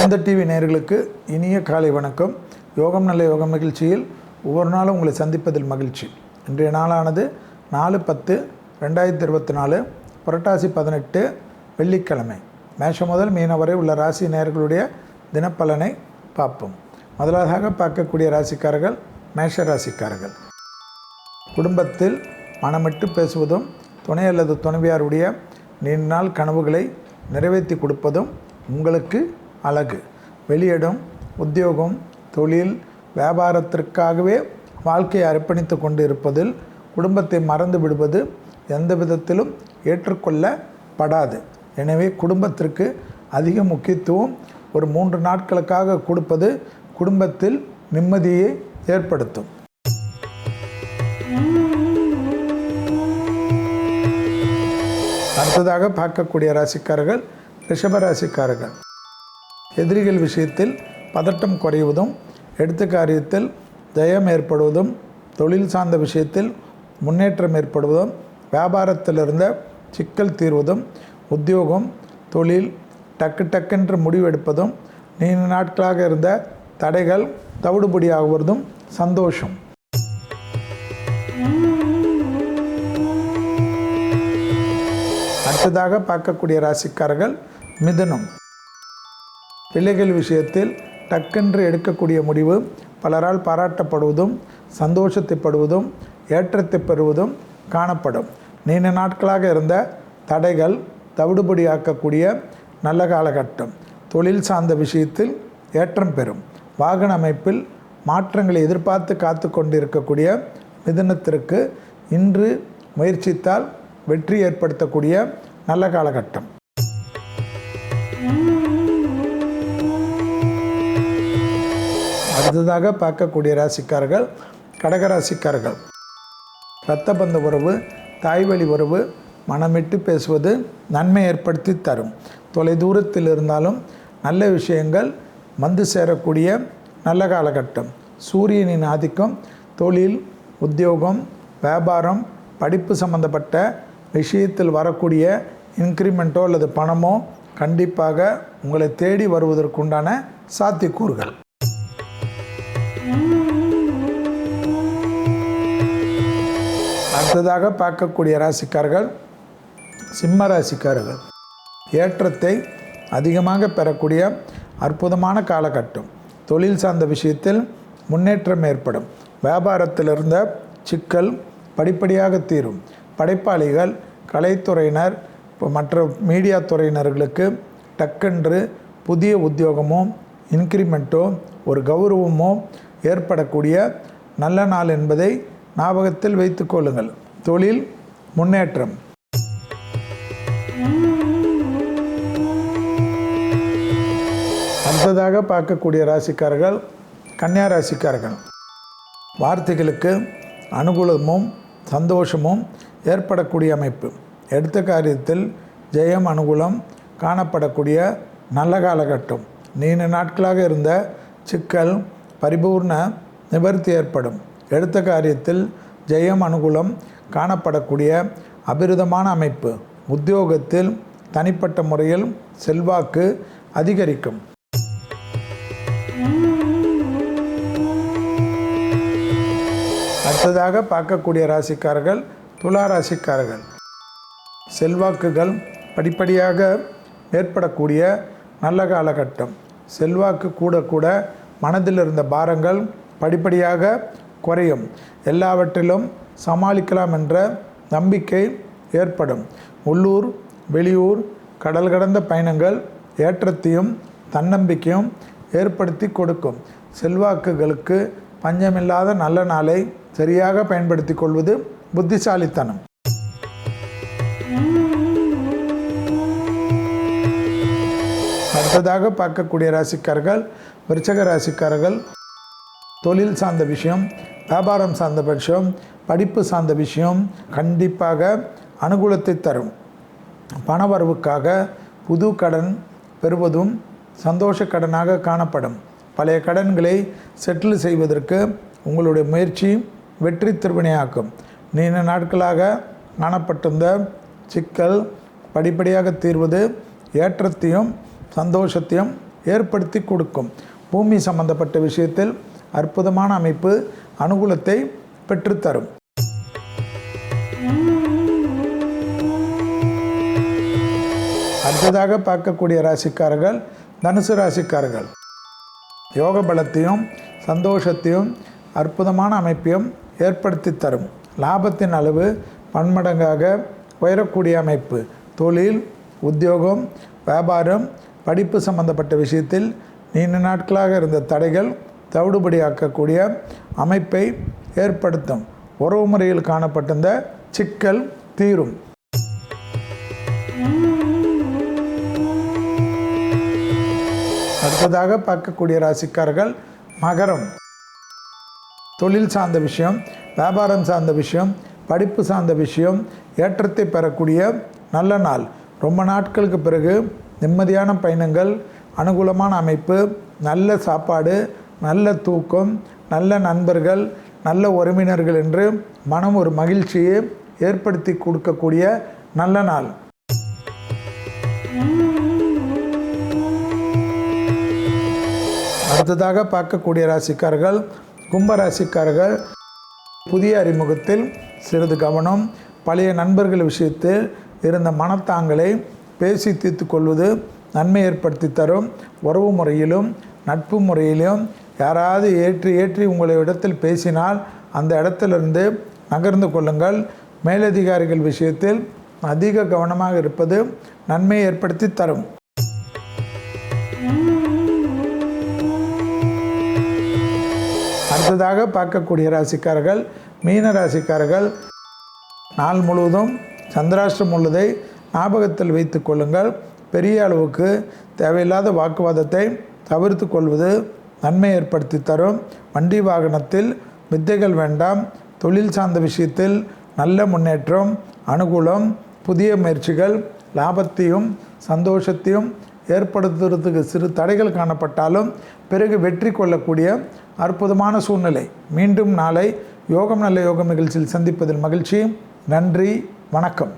வேந்த TV நேர்களுக்கு இனிய காலை வணக்கம். யோகம் நல்ல யோகம் நிகழ்ச்சியில் ஒவ்வொரு நாளும் உங்களை சந்திப்பதில் மகிழ்ச்சி. இன்றைய நாளானது நாலு பத்து ரெண்டாயிரத்தி இருபத்தி நாலு புரட்டாசி பதினெட்டு வெள்ளிக்கிழமை. மேஷம் முதல் மீன வரை உள்ள ராசி நேர்களுடைய தினப்பலனை பார்ப்போம். முதலாவதாக பார்க்கக்கூடிய ராசிக்காரர்கள் மேஷ ராசிக்காரர்கள். குடும்பத்தில் மனமிட்டு பேசுவதும் துணை அல்லது துணைவியாருடைய நீண்ட நாள் கனவுகளை நிறைவேற்றி கொடுப்பதும் உங்களுக்கு அழகு வெளியிடம் உத்தியோகம் தொழில் வியாபாரத்திற்காகவே வாழ்க்கையை அர்ப்பணித்து கொண்டு இருப்பதில் குடும்பத்தை மறந்து விடுவது எந்த விதத்திலும் ஏற்றுக்கொள்ளப்படாது. எனவே குடும்பத்திற்கு அதிக முக்கியத்துவம் ஒரு மூன்று நாட்களுக்காக கொடுப்பது குடும்பத்தில் நிம்மதியை ஏற்படுத்தும். அடுத்ததாக பார்க்கக்கூடிய ராசிக்காரர்கள் ரிஷப ராசிக்காரர்கள். எதிரிகள் விஷயத்தில் பதட்டம் குறைவதும் எடுத்த காரியத்தில் ஜெயம் ஏற்படுவதும் தொழில் சார்ந்த விஷயத்தில் முன்னேற்றம் ஏற்படுவதும் வியாபாரத்தில் இருந்த சிக்கல் தீர்வதும் உத்தியோகம் தொழில் டக்கு டக்கென்று முடிவெடுப்பதும் நீண்ட நாட்களாக இருந்த தடைகள் தவிடுபடியாகுவதும் சந்தோஷம். அடுத்ததாக பார்க்கக்கூடிய ராசிக்காரர்கள் மிதுனம். பிள்ளைகள் விஷயத்தில் டக்கென்று எடுக்கக்கூடிய முடிவு பலரால் பாராட்டப்படுவதும் சந்தோஷத்தைப்படுவதும் ஏற்றத்தை பெறுவதும் காணப்படும். நீண்ட நாட்களாக இருந்த தடைகள் தவிடுபடியாக்கக்கூடிய நல்ல காலகட்டம். தொழில் சார்ந்த விஷயத்தில் ஏற்றம் பெறும். வாகன அமைப்பில் மாற்றங்களை எதிர்பார்த்து காத்து கொண்டிருக்கக்கூடிய மிதனத்திற்கு இன்று முயற்சித்தால் வெற்றி ஏற்படுத்தக்கூடிய நல்ல காலகட்டம். அடுத்ததாக பார்க்கக்கூடிய ராசிக்காரர்கள் கடகராசிக்காரர்கள் இரத்த பந்த உறவு தாய்வழி உறவு மனமிட்டு பேசுவது நன்மை ஏற்படுத்தி தரும். தொலை தூரத்தில் இருந்தாலும் நல்ல விஷயங்கள் வந்து சேரக்கூடிய நல்ல காலகட்டம். சூரியனின் ஆதிக்கம் தொழில் உத்தியோகம் வியாபாரம் படிப்பு சம்பந்தப்பட்ட விஷயத்தில் வரக்கூடிய இன்க்ரிமெண்ட்டோ அல்லது பணமோ கண்டிப்பாக உங்களை தேடி வருவதற்குண்டான சாத்தியக்கூறுகள். அடுத்ததாக பார்க்கக்கூடிய ராசிக்காரர்கள் சிம்ம ராசிக்காரர்கள். ஏற்றத்தை அதிகமாக பெறக்கூடிய அற்புதமான காலகட்டம். தொழில் சார்ந்த விஷயத்தில் முன்னேற்றம் ஏற்படும். வியாபாரத்தில் இருந்த சிக்கல் படிப்படியாக தீரும். படைப்பாளிகள் கலைத்துறையினர் மற்ற மீடியா துறையினர்களுக்கு டக்கென்று புதிய உத்தியோகமோ இன்க்ரிமெண்ட்டோ ஒரு கௌரவமோ ஏற்படக்கூடிய நல்ல நாள் என்பதை ஞாபகத்தில் வைத்துக்கொள்ளுங்கள் தொழில் முன்னேற்றம். அடுத்ததாக பார்க்கக்கூடிய ராசிக்காரர்கள் கன்னியா ராசிக்காரர்கள். வார்த்தைகளுக்கு அனுகூலமும் சந்தோஷமும் ஏற்படக்கூடிய அமைப்பு. எடுத்த காரியத்தில் ஜெயம் அனுகூலம் காணப்படக்கூடிய நல்ல காலகட்டம். நீண்ட நாட்களாக இருந்த சிக்கல் பரிபூர்ண நிவர்த்தி ஏற்படும். எடுத்த காரியத்தில் ஜெயம் அனுகூலம் காணப்படக்கூடிய அபிருதமான அமைப்பு. உத்தியோகத்தில் தனிப்பட்ட முறையில் செல்வாக்கு அதிகரிக்கும். அடுத்ததாக பார்க்கக்கூடிய ராசிக்காரர்கள் துலா ராசிக்காரர்கள். செல்வாக்குகள் படிப்படியாக ஏற்படக்கூடிய நல்ல காலகட்டம். செல்வாக்கு கூட கூட மனதில் இருந்த பாரங்கள் படிப்படியாக குறையும். எல்லாவற்றிலும் சமாளிக்கலாம் என்ற நம்பிக்கை ஏற்படும். உள்ளூர் வெளியூர் கடல் கடந்த பயணங்கள் ஏற்றத்தையும் தன்னம்பிக்கையும் ஏற்படுத்தி கொடுக்கும். செல்வாக்குகளுக்கு பஞ்சமில்லாத நல்ல நாளை சரியாக பயன்படுத்தி கொள்வது புத்திசாலித்தனம். அடுத்ததாக பார்க்கக்கூடிய ராசிக்காரர்கள் விருச்சக ராசிக்காரர்கள் தொழில் சார்ந்த விஷயம் வியாபாரம் சார்ந்த விஷயம் படிப்பு சார்ந்த விஷயம் கண்டிப்பாக அனுகூலத்தை தரும். பணவரவுக்காக புது கடன் பெறுவதும் சந்தோஷ கடனாக காணப்படும். பழைய கடன்களை செட்டில் செய்வதற்கு உங்களுடைய முயற்சி வெற்றி திருவினையாக்கும். நீண்ட நாட்களாக காணப்பட்டிருந்த சிக்கல் படிப்படியாக தீர்வது ஏற்றத்தையும் சந்தோஷத்தையும் ஏற்படுத்தி கொடுக்கும். பூமி சம்பந்தப்பட்ட விஷயத்தில் அற்புதமான அமைப்பு அனுகூலத்தை பெற்றுத்தரும். அடுத்ததாக பார்க்கக்கூடிய ராசிக்காரர்கள் தனுசு ராசிக்காரர்கள். யோக பலத்தையும் சந்தோஷத்தையும் அற்புதமான அமைப்பையும் ஏற்படுத்தி தரும். லாபத்தின் அளவு பன்மடங்காக உயரக்கூடிய அமைப்பு. தொழில் உத்தியோகம் வியாபாரம் படிப்பு சம்பந்தப்பட்ட விஷயத்தில் நீண்ட நாட்களாக இருந்த தடைகள் தவிடுபடியாக்கக்கூடிய அமைப்பை ஏற்படுத்தும். உறவு முறையில் காணப்பட்டிருந்த சிக்கல் தீரும். அடுத்ததாக பார்க்கக்கூடிய ராசிக்காரர்கள் மகரம். தொழில் சார்ந்த விஷயம் வியாபாரம் சார்ந்த விஷயம் படிப்பு சார்ந்த விஷயம் ஏற்றத்தை பெறக்கூடிய நல்ல நாள். ரொம்ப நாட்களுக்கு பிறகு நிம்மதியான பயணங்கள் அனுகூலமான அமைப்பு நல்ல சாப்பாடு நல்ல தூக்கம் நல்ல நண்பர்கள் நல்ல உறவினர்கள் என்று மனம் ஒரு மகிழ்ச்சியை ஏற்படுத்தி கொடுக்கக்கூடிய நல்ல நாள். அடுத்ததாக பார்க்கக்கூடிய ராசிக்காரர்கள் கும்ப ராசிக்காரர்கள் புதிய அறிமுகத்தில் சிறிது கவனம் பழைய நண்பர்கள் விஷயத்தில் இருந்த மனத்தாங்களை பேசி தீர்த்து கொள்வது நன்மை ஏற்படுத்தி தரும். உறவு முறையிலும் நட்பு முறையிலும் யாராவது ஏற்றி ஏற்றி உங்களை இடத்தில் பேசினால் அந்த இடத்திலிருந்து நகர்ந்து கொள்ளுங்கள். மேலதிகாரிகள் விஷயத்தில் அதிக கவனமாக இருப்பது நன்மையை ஏற்படுத்தி தரும். அடுத்ததாக பார்க்கக்கூடிய ராசிக்காரர்கள் மீன ராசிக்காரர்கள் நாள் முழுவதும் சந்திராஷ்டிரம் உள்ளதை ஞாபகத்தில் வைத்து கொள்ளுங்கள். பெரிய அளவுக்கு தேவையில்லாத வாக்குவாதத்தை தவிர்த்து கொள்வது நன்மை ஏற்படுத்தி தரும். வண்டி வாகனத்தில் வித்தைகள் வேண்டாம். தொழில் சார்ந்த விஷயத்தில் நல்ல முன்னேற்றம் அனுகூலம் புதிய முயற்சிகள் லாபத்தையும் சந்தோஷத்தையும் ஏற்படுத்துறதுக்கு சிறு தடைகள் காணப்பட்டாலும் பிறகு வெற்றி கொள்ளக்கூடிய அற்புதமான சூழ்நிலை. மீண்டும் நாளை யோகம் நல்ல யோகம் நிகழ்ச்சியில் சந்திப்பதில் மகிழ்ச்சி. நன்றி. வணக்கம்.